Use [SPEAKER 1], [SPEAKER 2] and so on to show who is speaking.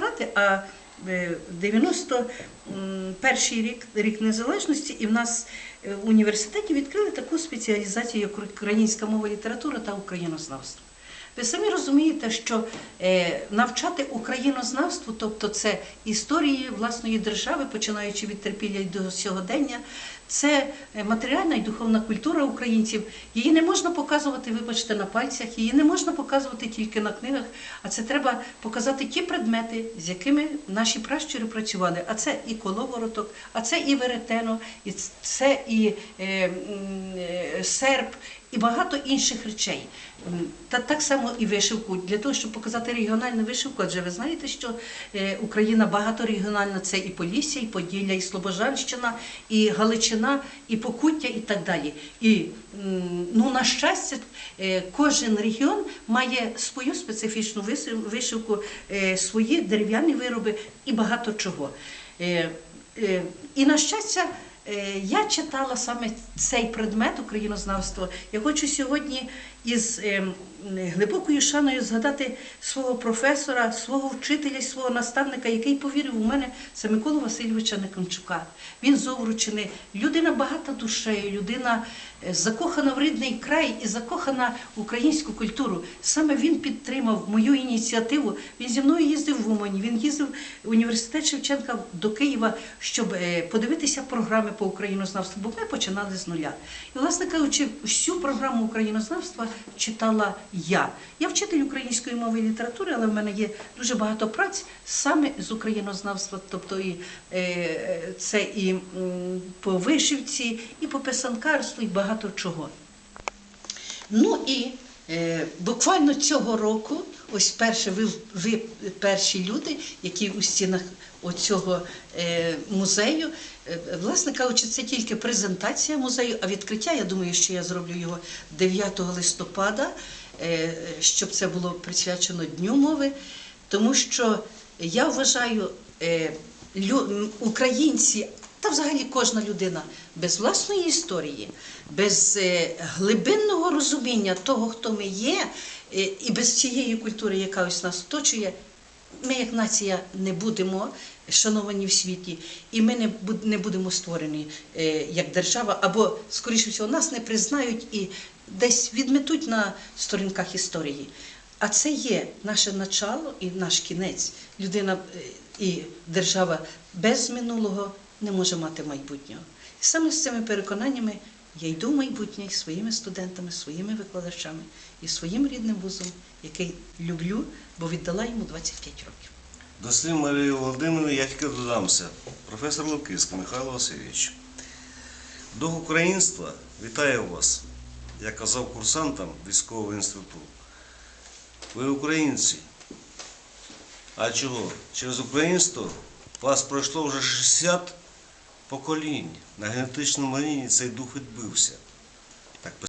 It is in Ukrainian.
[SPEAKER 1] докторати, а е, 91 рік, рік незалежності, і в нас е, в університеті відкрили таку спеціалізацію, як українська мова, література та українознавство. Ви самі розумієте, що е, навчати українознавству, тобто це історії власної держави, починаючи від терпілля до сьогодення, це е, матеріальна і духовна культура українців. Її не можна показувати, вибачте, на пальцях, її не можна показувати тільки на книгах, а це треба показати ті предмети, з якими наші пращури працювали. А це і коловороток, а це і веретено, і це і е, серп, і багато інших речей. Та так само і вишивку. Для того, щоб показати регіональну вишивку, адже ви знаєте, що е, Україна багаторегіональна, це і Полісся, і Поділля, і Слобожанщина, і Галичина, і Покуття, і так далі. І ну, на щастя, е, кожен регіон має свою специфічну вишивку, е, свої дерев'яні вироби і багато чого. І на щастя, я читала саме цей предмет українознавства. Я хочу сьогодні із е, глибокою шаною згадати свого професора, свого вчителя, свого наставника, який повірив у мене, це Миколу Васильовича Некончука. Він з людина багата душею, людина е, закохана в рідний край і закохана в українську культуру. Саме він підтримав мою ініціативу. Він зі мною їздив в Умані, він їздив в університет Шевченка до Києва, щоб е, подивитися програми по українознавству, бо ми починали з нуля. І, власне кажучи, всю програму українознавства читала я. Я вчитель української мови і літератури, але в мене є дуже багато праць саме з українознавства, тобто і, е, це і по вишивці, і по писанкарству, і багато чого. Ну і е, буквально цього року, ось перше, ви, ви перші люди, які у стінах оцього е, музею, е, власне кажучи, це тільки презентація музею, а відкриття, я думаю, що я зроблю його 9 листопада, е, щоб це було присвячено Дню мови, тому що я вважаю, українці, та взагалі кожна людина без власної історії, без е, глибинного розуміння того, хто ми є, е, і без цієї культури, яка ось нас оточує, ми як нація не будемо шановані в світі, і ми не будемо створені е, як держава, або, скоріше всього, нас не признають і десь відметуть на сторінках історії. А це є наше начало і наш кінець. Людина і держава без минулого не може мати майбутнього. І саме з цими переконаннями я йду в майбутнє із своїми студентами, своїми викладачами і своїм рідним вузом, який люблю, бо віддала йому 25 років.
[SPEAKER 2] До слів Марії Володимирівни я тільки додамся. Професор Левківський Михайло Васильович. Дух українства вітає вас, як казав курсантам військового інституту. Ви українці. А чого? Через українство вас пройшло вже 60 поколінь. На генетичному рівні цей дух відбився.